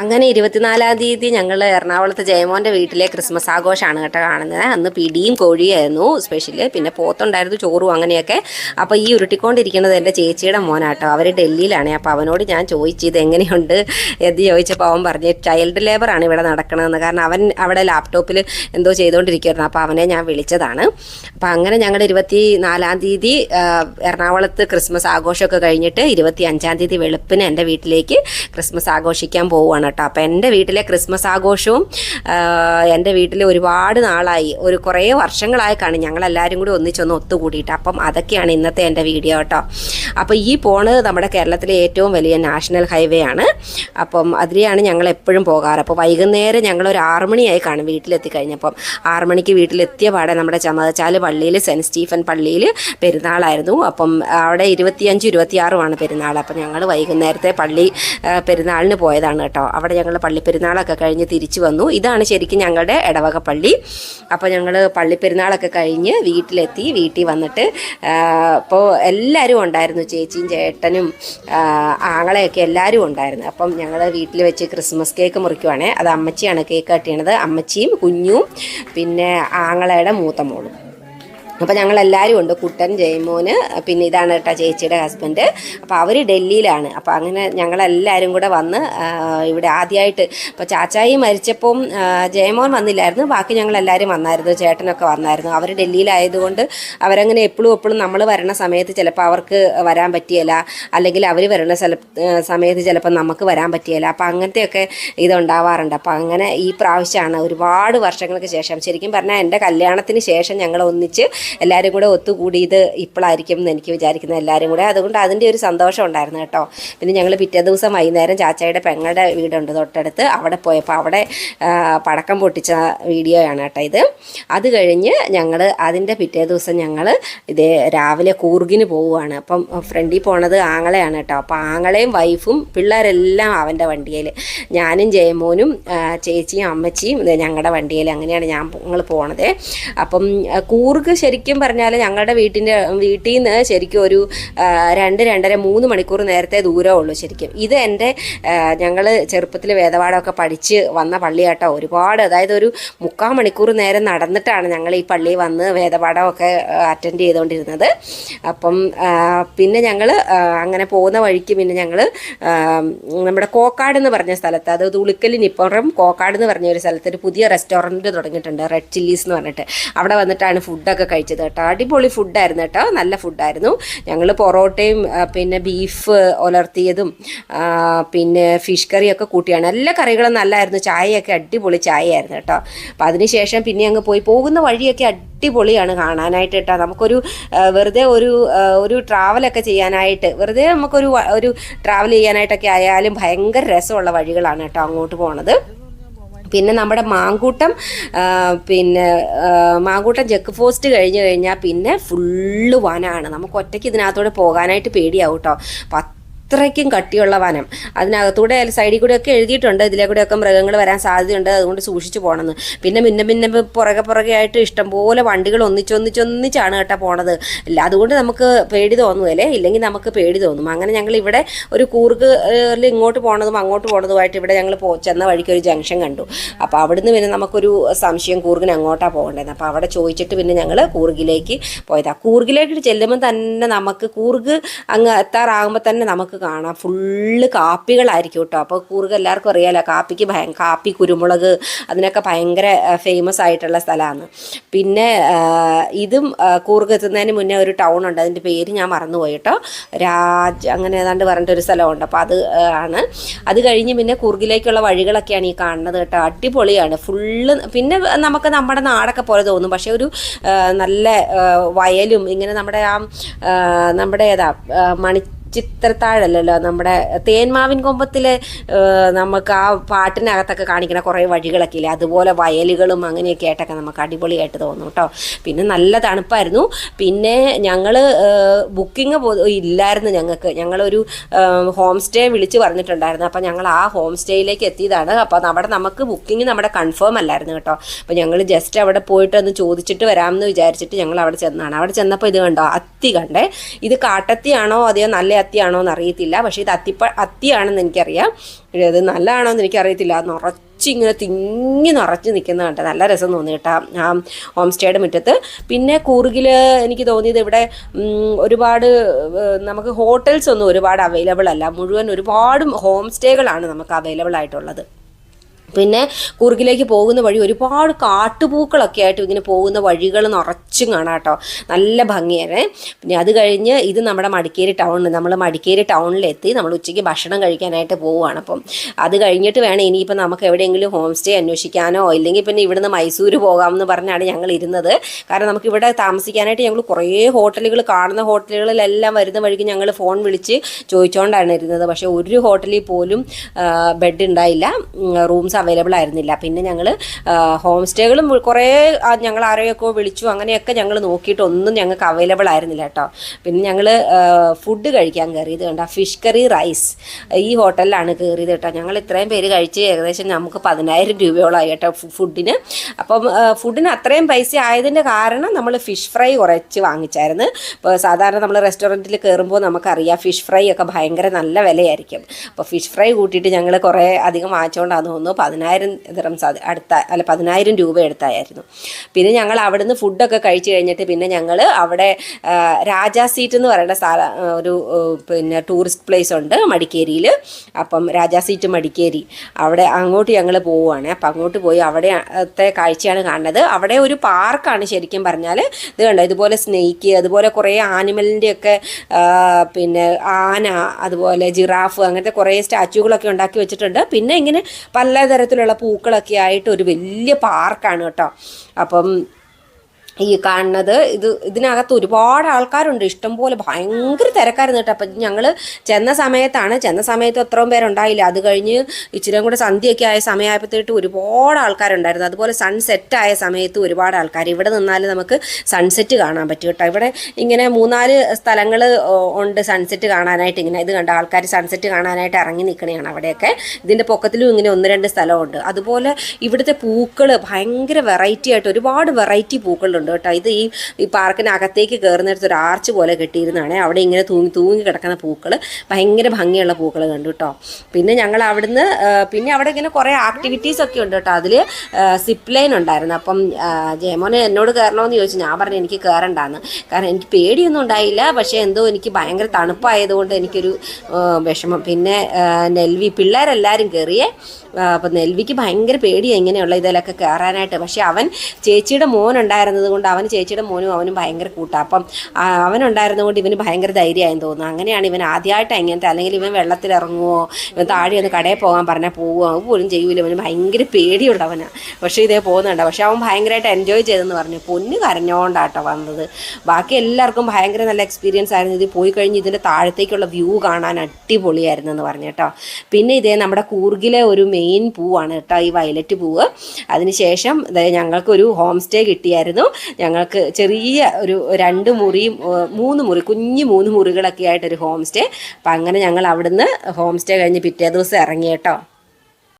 അങ്ങനെ ഇരുപത്തിനാലാം തീയതി ഞങ്ങൾ എറണാകുളത്ത് ജയമോന്റെ വീട്ടിലെ ക്രിസ്മസ് ആഘോഷമാണ് കേട്ടോ കാണുന്നത്. അന്ന് പിടിയും കോഴിയായിരുന്നു സ്പെഷ്യൽ പിന്നെ പോത്തുണ്ടായിരുന്നു ചോറും അങ്ങനെയൊക്കെ. അപ്പോൾ ഈ ഉരുട്ടിക്കൊണ്ടിരിക്കുന്നത് എന്റെ ചേച്ചിയുടെ മോനാട്ടോ. അവർ ഡൽഹിയിലാണ്. അപ്പോൾ അവനോട് ഞാൻ ചോദിച്ചു ഇത് എങ്ങനെയുണ്ട്? എന്ന് ചോദിച്ചപ്പോൾ അവൻ പറഞ്ഞു ചൈൽഡ് ലേബറാണ് ഇവിടെ നടക്കണമെന്ന് കാരണം അവൻ അവിടെ ലാപ്ടോപ്പിൽ എന്തോ ചെയ്തുകൊണ്ടിരിക്കുമായിരുന്നു അപ്പോൾ അവനെ ഞാൻ വിളിച്ചതാണ്. അപ്പോൾ അങ്ങനെ ഞങ്ങൾ ഇരുപത്തി നാലാം തീയതി എറണാകുളത്ത് ക്രിസ്മസ് ആഘോഷമൊക്കെ കഴിഞ്ഞിട്ട് ഇരുപത്തി അഞ്ചാം തീയതി വെളുപ്പിന് എന്റെ വീട്ടിലേക്ക് ക്രിസ്മസ് ആഘോഷിക്കാൻ പോവുകയാണ് കേട്ടോ. അപ്പോൾ എന്റെ വീട്ടിലെ ക്രിസ്മസ് ആഘോഷവും എന്റെ വീട്ടിൽ ഒരുപാട് നാളായി. ഒരു കുറേ വർഷങ്ങളായിക്കാണ് കാണും ഞങ്ങളെല്ലാവരും കൂടി ഒന്നിച്ചൊന്ന് ഒത്തുകൂടിയിട്ട്. അപ്പം അതൊക്കെയാണ് ഇന്നത്തെ എന്റെ വീഡിയോ കേട്ടോ. അപ്പോൾ ഈ പോണത് നമ്മുടെ കേരളത്തിലെ ഏറ്റവും വലിയ നാഷണൽ ഹൈവേ ആണ്. അപ്പം അതിലെയാണ് ഞങ്ങൾ എപ്പോഴും പോകാറ്. അപ്പോൾ വൈകുന്നേരം ഞങ്ങൾ ഒരു ആറ് മണിയായി കാണും വീട്ടിലെത്തി കഴിഞ്ഞപ്പം ആറ് മണിക്ക് വീട്ടിലെത്തിയ പാടെ നമ്മുടെ ചമതച്ചാൽ പള്ളിയിൽ സെന്റ് സ്റ്റീഫൻ പള്ളിയിൽ പെരുന്നാളായിരുന്നു. അപ്പം അവിടെ ഇരുപത്തിയഞ്ച് ഇരുപത്തിയാറുമാണ് പെരുന്നാൾ അപ്പം ഞങ്ങൾ വൈകുന്നേരത്തെ പള്ളി പെരുന്നാളിന് പോയതാണ് കേട്ടോ. അവിടെ ഞങ്ങൾ പള്ളിപ്പെരുന്നാളൊക്കെ കഴിഞ്ഞ് തിരിച്ചു വന്നു. ഇതാണ് ശരിക്കും ഞങ്ങളുടെ ഇടവക പള്ളി. അപ്പോൾ ഞങ്ങൾ പള്ളിപ്പെരുന്നാളൊക്കെ കഴിഞ്ഞ് വീട്ടിലെത്തി വീട്ടിൽ വന്നിട്ട് അപ്പോൾ എല്ലാവരും ഉണ്ടായിരുന്നു. ചേച്ചിയും ചേട്ടനും ആങ്ങളെയൊക്കെ എല്ലാവരും ഉണ്ടായിരുന്നു. അപ്പം ഞങ്ങൾ വീട്ടിൽ വെച്ച് ക്രിസ്മസ് കേക്ക് മുറിക്കുവാണേ. അത് അമ്മച്ചിയാണ് കേക്ക് കട്ടിയണത് അമ്മച്ചിയും കുഞ്ഞും പിന്നെ ആങ്ങളയുടെ മൂത്ത മോളും. അപ്പോൾ ഞങ്ങളെല്ലാവരും ഉണ്ട് കുട്ടൻ ജയമോന് പിന്നെ ഇതാണ് കേട്ടോ ചേച്ചിയുടെ ഹസ്ബൻഡ് അപ്പോൾ അവർ ഡൽഹിയിലാണ്. അപ്പോൾ അങ്ങനെ ഞങ്ങളെല്ലാവരും കൂടെ വന്ന് ഇവിടെ ആദ്യമായിട്ട് ഇപ്പോൾ ചാച്ചായി മരിച്ചപ്പം ജയമോൻ വന്നില്ലായിരുന്നു. ബാക്കി ഞങ്ങളെല്ലാവരും വന്നായിരുന്നു ചേട്ടനൊക്കെ വന്നായിരുന്നു. അവർ ഡൽഹിയിലായതുകൊണ്ട് അവരങ്ങനെ എപ്പോഴും എപ്പോഴും നമ്മൾ വരണ സമയത്ത് ചിലപ്പോൾ അവർക്ക് വരാൻ പറ്റിയല്ല അല്ലെങ്കിൽ അവർ വരണ സ്ഥല സമയത്ത് ചിലപ്പോൾ നമുക്ക് വരാൻ പറ്റിയല്ല അപ്പോൾ അങ്ങനത്തെയൊക്കെ ഇതുണ്ടാവാറുണ്ട്. അപ്പോൾ അങ്ങനെ ഈ പ്രാവശ്യമാണ് ഒരുപാട് വർഷങ്ങൾക്ക് ശേഷം. ശരിക്കും പറഞ്ഞാൽ എന്റെ കല്യാണത്തിന് ശേഷം ഞങ്ങൾ ഒന്നിച്ച് എല്ലാവരും കൂടെ ഒത്തുകൂടിയത് ഇപ്പോഴായിരിക്കും എന്ന് എനിക്ക് വിചാരിക്കുന്നത് എല്ലാവരും കൂടെ. അതുകൊണ്ട് അതിന്റെ ഒരു സന്തോഷം ഉണ്ടായിരുന്നു കേട്ടോ. പിന്നെ ഞങ്ങൾ പിറ്റേ ദിവസം വൈകുന്നേരം ചാച്ചയുടെ പെങ്ങളുടെ വീടുണ്ട് തൊട്ടടുത്ത്. അവിടെ പോയപ്പോൾ അവിടെ പടക്കം പൊട്ടിച്ച വീഡിയോ ആണ് കേട്ടോ ഇത്. അത് കഴിഞ്ഞ് ഞങ്ങൾ അതിന്റെ പിറ്റേ ദിവസം ഞങ്ങൾ ഇതേ രാവിലെ കൂർഗിന് പോവുകയാണ് അപ്പം ഫ്രണ്ടിൽ പോണത് ആങ്ങളെയാണ് കേട്ടോ. അപ്പോൾ ആങ്ങളെയും വൈഫും പിള്ളേരെല്ലാം അവന്റെ വണ്ടിയിൽ ഞാനും ജയമോനും ചേച്ചിയും അമ്മച്ചിയും ഞങ്ങളുടെ വണ്ടിയിൽ അങ്ങനെയാണ് ഞാൻ ഞങ്ങൾ പോണത്. അപ്പം കൂർഗ് കൂർഗ് ശരിക്കും പറഞ്ഞാൽ ഞങ്ങളുടെ വീട്ടിന്റെ വീട്ടിൽ നിന്ന് ശരിക്കും ഒരു രണ്ട് രണ്ടര മൂന്ന് മണിക്കൂർ നേരത്തെ ദൂരമേ ഉള്ളൂ ശരിക്കും. ഇത് എന്റെ ഞങ്ങൾ ചെറുപ്പത്തിൽ വേദപാഠമൊക്കെ പഠിച്ച് വന്ന പള്ളിയാട്ടോ. ഒരുപാട് അതായത് ഒരു മുക്കാൽ മണിക്കൂർ നേരം നടന്നിട്ടാണ് ഞങ്ങൾ ഈ പള്ളിയിൽ വന്ന് വേദപാഠമൊക്കെ അറ്റൻഡ് ചെയ്തുകൊണ്ടിരുന്നത് അപ്പം പിന്നെ ഞങ്ങൾ അങ്ങനെ പോകുന്ന വഴിക്ക് പിന്നെ ഞങ്ങൾ നമ്മുടെ കോക്കാട് എന്ന് പറഞ്ഞ സ്ഥലത്ത് അത് തുളുക്കലിനിപ്പുറം കോക്കാട് എന്ന് പറഞ്ഞ ഒരു സ്ഥലത്ത് ഒരു പുതിയ റെസ്റ്റോറന്റ് തുടങ്ങിയിട്ടുണ്ട് റെഡ് ചില്ലീസ് എന്ന് പറഞ്ഞിട്ട്. അവിടെ വന്നിട്ടാണ് ഫുഡൊക്കെ കഴിച്ചത് കേട്ടോ. അടിപൊളി ഫുഡായിരുന്നു കേട്ടോ. നല്ല ഫുഡായിരുന്നു ഞങ്ങൾ പൊറോട്ടയും പിന്നെ ബീഫ് ഉലർത്തിയതും പിന്നെ ഫിഷ് കറിയൊക്കെ കൂട്ടിയാണ്. എല്ലാ കറികളും നല്ലായിരുന്നു. ചായയൊക്കെ അടിപൊളി ചായയായിരുന്നു കേട്ടോ. അപ്പോൾ അതിനുശേഷം പിന്നെ അങ്ങ് പോയി പോകുന്ന വഴിയൊക്കെ അടിപൊളിയാണ് കാണാനായിട്ട് കേട്ടോ. നമുക്കൊരു വെറുതെ ഒരു ഒരു ട്രാവലൊക്കെ ചെയ്യാനായിട്ട് വെറുതെ നമുക്കൊരു ഒരു ട്രാവൽ ചെയ്യാനായിട്ടൊക്കെ ആയാലും ഭയങ്കര രസമുള്ള വഴികളാണ് കേട്ടോ അങ്ങോട്ട് പോണത്. പിന്നെ നമ്മുടെ മാങ്കൂട്ടം പിന്നെ മാങ്കൂട്ടം ചെക്ക് പോസ്റ്റ് കഴിഞ്ഞ് കഴിഞ്ഞാൽ പിന്നെ ഫുള്ള് വനമാണ് നമുക്ക് ഒറ്റയ്ക്ക് ഇതിനകത്തൂടെ പോകാനായിട്ട് പേടിയാവും കേട്ടോ അപ്പം അത്രയ്ക്കും കട്ടിയുള്ള വനം. അതിനകത്തൂടെ സൈഡിൽ കൂടെ ഒക്കെ എഴുതിയിട്ടുണ്ട്. ഇതിലെ കൂടെയൊക്കെ മൃഗങ്ങൾ വരാൻ സാധ്യതയുണ്ട്. അതുകൊണ്ട് സൂക്ഷിച്ചു പോകണമെന്ന് പിന്നെ പിന്നെ പിന്നെ പുറകെ പുറകെ ആയിട്ട് ഇഷ്ടംപോലെ വണ്ടികൾ ഒന്നിച്ചൊന്നിച്ചൊന്നിച്ചാണ് കേട്ടോ പോണത്. ഇല്ല അതുകൊണ്ട് നമുക്ക് പേടി തോന്നുകയല്ലേ? ഇല്ലെങ്കിൽ നമുക്ക് പേടി തോന്നും. അങ്ങനെ ഞങ്ങൾ ഇവിടെ ഒരു കൂർക്ക് ഇങ്ങോട്ട് പോണതും അങ്ങോട്ട് പോണതുമായിട്ട് ഇവിടെ ഞങ്ങൾ പോ ചെന്ന വഴിക്ക് ഒരു ജംഗ്ഷൻ കണ്ടു. അപ്പോൾ അവിടുന്ന് പിന്നെ നമുക്കൊരു സംശയം കൂർഗിന് അങ്ങോട്ടാണ് പോകേണ്ടത്? അപ്പോൾ അവിടെ ചോദിച്ചിട്ട് പിന്നെ ഞങ്ങൾ കൂർഗിലേക്ക് പോയതാണ് കൂർഗിലേക്ക് ചെല്ലുമ്പോൾ തന്നെ നമുക്ക് കൂർഗ് അങ്ങ് എത്താറാകുമ്പോൾ തന്നെ നമുക്ക് കാണാം. ഫുള്ള് കാപ്പികളായിരിക്കും കേട്ടോ. അപ്പോൾ കൂർഗ് എല്ലാവർക്കും അറിയാലോ കാപ്പിക്ക് ഭയ കാപ്പി കുരുമുളക് അതിനൊക്കെ ഭയങ്കര ഫേമസ് ആയിട്ടുള്ള സ്ഥലമാണ്. പിന്നെ ഇതും കൂറുക എത്തുന്നതിന് മുന്നേ ഒരു ടൗൺ ഉണ്ട്. അതിന്റെ പേര് ഞാൻ മറന്നുപോയി കേട്ടോ. രാജ് അങ്ങനെ ഏതാണ്ട് പറഞ്ഞിട്ടൊരു സ്ഥലമുണ്ട്. അപ്പോൾ അത് ആണ്. അത് കഴിഞ്ഞ് പിന്നെ കൂർഗിലേക്കുള്ള വഴികളൊക്കെയാണ് ഈ കാണുന്നത് കേട്ടോ. അടിപൊളിയാണ്. ഫുള്ള് പിന്നെ നമുക്ക് നമ്മുടെ നാടൊക്കെ പോലെ തോന്നും. പക്ഷേ ഒരു നല്ല വയലും ഇങ്ങനെ നമ്മുടെ ആ നമ്മുടെ ഏതാ മണി ചിത്രത്താഴല്ലല്ലോ. നമ്മുടെ തേന്മാവിൻ കൊമ്പത്തിലെ നമുക്ക് ആ പാട്ടിനകത്തൊക്കെ കാണിക്കുന്ന കുറേ വഴികളൊക്കെ ഇല്ലേ അതുപോലെ വയലുകളും അങ്ങനെയൊക്കെ ആയിട്ടൊക്കെ നമുക്ക് അടിപൊളിയായിട്ട് തോന്നും കേട്ടോ. പിന്നെ നല്ല തണുപ്പായിരുന്നു. പിന്നെ ഞങ്ങൾ ബുക്കിംഗ് ഇല്ലായിരുന്നു ഞങ്ങൾക്ക്. ഞങ്ങളൊരു ഹോം സ്റ്റേ വിളിച്ച് പറഞ്ഞിട്ടുണ്ടായിരുന്നു. അപ്പോൾ ഞങ്ങൾ ആ ഹോം സ്റ്റേയിലേക്ക് എത്തിയതാണ്. അപ്പോൾ അവിടെ നമുക്ക് ബുക്കിംഗ് നമ്മുടെ കൺഫേം അല്ലായിരുന്നു കേട്ടോ. അപ്പോൾ ഞങ്ങൾ ജസ്റ്റ് അവിടെ പോയിട്ട് ഒന്ന് ചോദിച്ചിട്ട് വരാമെന്ന് വിചാരിച്ചിട്ട് ഞങ്ങൾ അവിടെ ചെന്നാണ് അവിടെ ചെന്നപ്പോൾ ഇത് കണ്ടോ? അത്തി കണ്ടേ. ഇത് കാട്ടത്തിയാണോ? അതെയോ? നല്ല അത്തിയാണോ എന്ന് അറിയത്തില്ല പക്ഷേ ഇത് അത്തിപ്പ അത്തിയാണെന്ന് എനിക്കറിയാം. ഇത് നല്ലതാണോ എന്ന് എനിക്കറിയത്തില്ല. നിറച്ചിങ്ങനെ തിങ്ങി നിറച്ച് നിൽക്കുന്ന നല്ല രസം തോന്നി കേട്ടോ. ആ ഹോം സ്റ്റേയുടെ മുറ്റത്ത്. പിന്നെ കൂർഗിൽ എനിക്ക് തോന്നിയത് ഇവിടെ ഒരുപാട് നമുക്ക് ഹോട്ടൽസ് ഒന്നും ഒരുപാട് അവൈലബിൾ അല്ല. മുഴുവൻ ഒരുപാട് ഹോം സ്റ്റേകളാണ് നമുക്ക് അവൈലബിൾ ആയിട്ടുള്ളത്. പിന്നെ കൂർഗിലേക്ക് പോകുന്ന വഴി ഒരുപാട് കാട്ടുപൂക്കളൊക്കെ ആയിട്ട് ഇങ്ങനെ പോകുന്ന വഴികൾ നിറച്ചും കാണാം കേട്ടോ. നല്ല ഭംഗിയാണ്. പിന്നെ അത് കഴിഞ്ഞ് ഇത് നമ്മുടെ മടിക്കേരി ടൗണിൽ നമ്മൾ മടിക്കേരി ടൗണിലെത്തി നമ്മൾ ഉച്ചയ്ക്ക് ഭക്ഷണം കഴിക്കാനായിട്ട് പോവുകയാണ് അപ്പം. അത് കഴിഞ്ഞിട്ട് വേണം ഇനിയിപ്പോൾ നമുക്ക് എവിടെയെങ്കിലും ഹോം സ്റ്റേ അന്വേഷിക്കാനോ ഇല്ലെങ്കിൽ പിന്നെ ഇവിടുന്ന് മൈസൂർ പോകാമെന്ന് പറഞ്ഞാണ് ഞങ്ങൾ ഇരുന്നത്. കാരണം നമുക്ക് ഇവിടെ താമസിക്കാനായിട്ട് ഞങ്ങൾ കുറേ ഹോട്ടലുകൾ കാണുന്ന ഹോട്ടലുകളിലെല്ലാം വരുന്ന വഴിക്ക് ഞങ്ങൾ ഫോൺ വിളിച്ച് ചോദിച്ചുകൊണ്ടാണ് ഇരുന്നത്. പക്ഷേ ഒരു ഹോട്ടലിൽ പോലും ബെഡ് ഉണ്ടായില്ല. റൂംസ് അവൈലബിൾ ആയിരുന്നില്ല. പിന്നെ ഞങ്ങൾ ഹോം സ്റ്റേകളും കുറേ ഞങ്ങൾ ആരെയൊക്കെ വിളിച്ചു. അങ്ങനെയൊക്കെ ഞങ്ങൾ നോക്കിയിട്ട് ഒന്നും ഞങ്ങൾക്ക് അവൈലബിൾ ആയിരുന്നില്ല കേട്ടോ. പിന്നെ ഞങ്ങൾ ഫുഡ് കഴിക്കാൻ കയറിയത് കണ്ട ഫിഷ് കറി റൈസ് ഈ ഹോട്ടലിലാണ് കയറിയത് കേട്ടോ. ഞങ്ങൾ ഇത്രയും പേര് കഴിച്ച് ഏകദേശം നമുക്ക് പതിനായിരം രൂപയോളമായി കേട്ടോ ഫുഡിന് അപ്പം ഫുഡിന് അത്രയും പൈസ ആയതിന്റെ കാരണം നമ്മൾ ഫിഷ് ഫ്രൈ കുറച്ച് വാങ്ങിച്ചായിരുന്നു. ഇപ്പോൾ സാധാരണ നമ്മൾ റെസ്റ്റോറന്റിൽ കയറുമ്പോൾ നമുക്കറിയാം ഫിഷ് ഫ്രൈ ഒക്കെ ഭയങ്കര നല്ല വിലയായിരിക്കും. അപ്പോൾ ഫിഷ് ഫ്രൈ കൂട്ടിയിട്ട് ഞങ്ങൾ കുറേ അധികം വാങ്ങിച്ചുകൊണ്ടാണെന്ന് തോന്നുന്നു. പതിനായിരം ദിറംസ് അടുത്ത അല്ല പതിനായിരം രൂപ എടുത്തായിരുന്നു. പിന്നെ ഞങ്ങൾ അവിടുന്ന് ഫുഡൊക്കെ കഴിച്ചു കഴിഞ്ഞിട്ട് പിന്നെ ഞങ്ങൾ അവിടെ രാജാ സീറ്റ് എന്ന് പറയുന്ന സ്ഥല ഒരു പിന്നെ ടൂറിസ്റ്റ് പ്ലേസ് ഉണ്ട് മടിക്കേരിയിൽ അപ്പം രാജാ സീറ്റ് മടിക്കേരി. അവിടെ അങ്ങോട്ട് ഞങ്ങൾ പോവുകയാണ് അപ്പം അങ്ങോട്ട് പോയി അവിടെത്തെ കാഴ്ചയാണ് കാണുന്നത്. അവിടെ ഒരു പാർക്കാണ് ശരിക്കും പറഞ്ഞാൽ ഇത് കണ്ടോ? ഇതുപോലെ സ്നേക്ക് അതുപോലെ കുറേ ആനിമലിന്റെയൊക്കെ പിന്നെ ആന അതുപോലെ ജിറാഫ് അങ്ങനത്തെ കുറേ സ്റ്റാച്യൂകളൊക്കെ ഉണ്ടാക്കി വെച്ചിട്ടുണ്ട്. പിന്നെ ഇങ്ങനെ പലതരത്തിലുള്ള പൂക്കളൊക്കെ ആയിട്ട് ഒരു വലിയ പാർക്കാണ് കേട്ടോ. അപ്പം ഈ കാണുന്നത്. ഇത് ഇതിനകത്ത് ഒരുപാട് ആൾക്കാരുണ്ട്. ഇഷ്ടംപോലെ ഭയങ്കര തിരക്കായിരുന്നു കേട്ടോ. അപ്പം ഞങ്ങൾ ചെന്ന സമയത്താണ്. ചെന്ന സമയത്ത് അത്രയും പേരുണ്ടായില്ല. അത് കഴിഞ്ഞ് ഇച്ചിരി കൂടെ സന്ധ്യയൊക്കെ ആയ സമയമായപ്പോഴത്തേട്ട് ഒരുപാട് ആൾക്കാരുണ്ടായിരുന്നു. അതുപോലെ സൺസെറ്റ് ആയ സമയത്ത് ഒരുപാട് ആൾക്കാർ ഇവിടെ നിന്നാൽ നമുക്ക് സൺസെറ്റ് കാണാൻ പറ്റും കേട്ടോ. ഇവിടെ ഇങ്ങനെ മൂന്നാൽ സ്ഥലങ്ങൾ ഉണ്ട് സൺസെറ്റ് കാണാനായിട്ട്. ഇങ്ങനെ ഇത് കണ്ട ആൾക്കാർ സൺസെറ്റ് കാണാനായിട്ട് ഇറങ്ങി നിൽക്കണതാണ് അവിടെയൊക്കെ. ഇതിന്റെ പൊക്കത്തിലും ഇങ്ങനെ ഒന്ന് രണ്ട് സ്ഥലമുണ്ട്. അതുപോലെ ഇവിടുത്തെ പൂക്കൾ ഭയങ്കര വെറൈറ്റി ആയിട്ട് ഒരുപാട് വെറൈറ്റി പൂക്കളുണ്ട്. കേട്ടോ. ഇത് ഈ ഈ പാർക്കിനകത്തേക്ക് കയറുന്നിടത്ത് ഒരു ആർച്ച് പോലെ കെട്ടിയിരുന്നതാണേ അവിടെ ഇങ്ങനെ തൂങ്ങി തൂങ്ങി കിടക്കുന്ന പൂക്കൾ ഭയങ്കര ഭംഗിയുള്ള പൂക്കൾ കണ്ടു കേട്ടോ. പിന്നെ ഞങ്ങൾ അവിടുന്ന് പിന്നെ അവിടെ ഇങ്ങനെ കുറേ ആക്ടിവിറ്റീസ് ഒക്കെ ഉണ്ട് കേട്ടോ. അതിൽ സിപ്പ് ലൈൻ ഉണ്ടായിരുന്നു. അപ്പം ജയമോനെ എന്നോട് കയറണമെന്ന് ചോദിച്ചു. ഞാൻ പറഞ്ഞു എനിക്ക് കയറണ്ടാന്ന് കാരണം എനിക്ക് പേടിയൊന്നും ഉണ്ടായില്ല. പക്ഷേ എന്തോ എനിക്ക് ഭയങ്കര തണുപ്പായതുകൊണ്ട് എനിക്കൊരു വിഷമം. പിന്നെ നെൽവി പിള്ളേരെല്ലാവരും കയറിയേ അപ്പം നെൽവിക്ക് ഭയങ്കര പേടിയാണ് ഇങ്ങനെയുള്ള ഇതിലൊക്കെ കയറാനായിട്ട് പക്ഷേ അവൻ ചേച്ചിയുടെ മോൻ ഉണ്ടായിരുന്നത് കൊണ്ട് അവൻ ചേച്ചിയുടെ മോനും അവനും ഭയങ്കര കൂട്ടാണ് അപ്പം അവൻ അവനുണ്ടായിരുന്നത് കൊണ്ട് ഇവന് ഭയങ്കര ധൈര്യമായെന്ന് തോന്നുന്നു. അങ്ങനെയാണ് ഇവൻ ആദ്യമായിട്ട് ഇങ്ങനത്തെ അല്ലെങ്കിൽ ഇവൻ വെള്ളത്തിൽ ഇറങ്ങുമോ ഇവൻ താഴെ ഒന്ന് കടയിൽ പോകാൻ പറഞ്ഞാൽ പോവുമോ അത് പോലും ചെയ്യൂല. ഇവന് ഭയങ്കര പേടിയുള്ളവനാണ് പക്ഷേ ഇതേ പോകുന്നുണ്ട്. പക്ഷേ അവൻ ഭയങ്കരമായിട്ട് എൻജോയ് ചെയ്തെന്ന് പറഞ്ഞു. പൊന്ന് കരഞ്ഞോണ്ടാട്ടോ വന്നത്. ബാക്കി എല്ലാവർക്കും ഭയങ്കര നല്ല എക്സ്പീരിയൻസ് ആയിരുന്നു. ഇത് പോയി കഴിഞ്ഞ് ഇതിന്റെ താഴത്തേക്കുള്ള വ്യൂ കാണാൻ അടിപൊളിയായിരുന്നു എന്ന് പറഞ്ഞു കേട്ടോ. പിന്നെ ഇതേ നമ്മുടെ കൂർഗിലെ ഒരു പൂവാണ് കേട്ടോ ഈ വയലറ്റ് പൂവ്. അതിനുശേഷം ഞങ്ങൾക്കൊരു ഹോം സ്റ്റേ കിട്ടിയായിരുന്നു. ഞങ്ങൾക്ക് ചെറിയ ഒരു രണ്ട് മുറിയും മൂന്ന് മുറി കുഞ്ഞു മൂന്ന് മുറികളൊക്കെ ആയിട്ടൊരു ഹോം സ്റ്റേ അപ്പം അങ്ങനെ ഞങ്ങൾ അവിടുന്ന് ഹോം സ്റ്റേ കഴിഞ്ഞ് പിറ്റേ ദിവസം ഇറങ്ങി കേട്ടോ.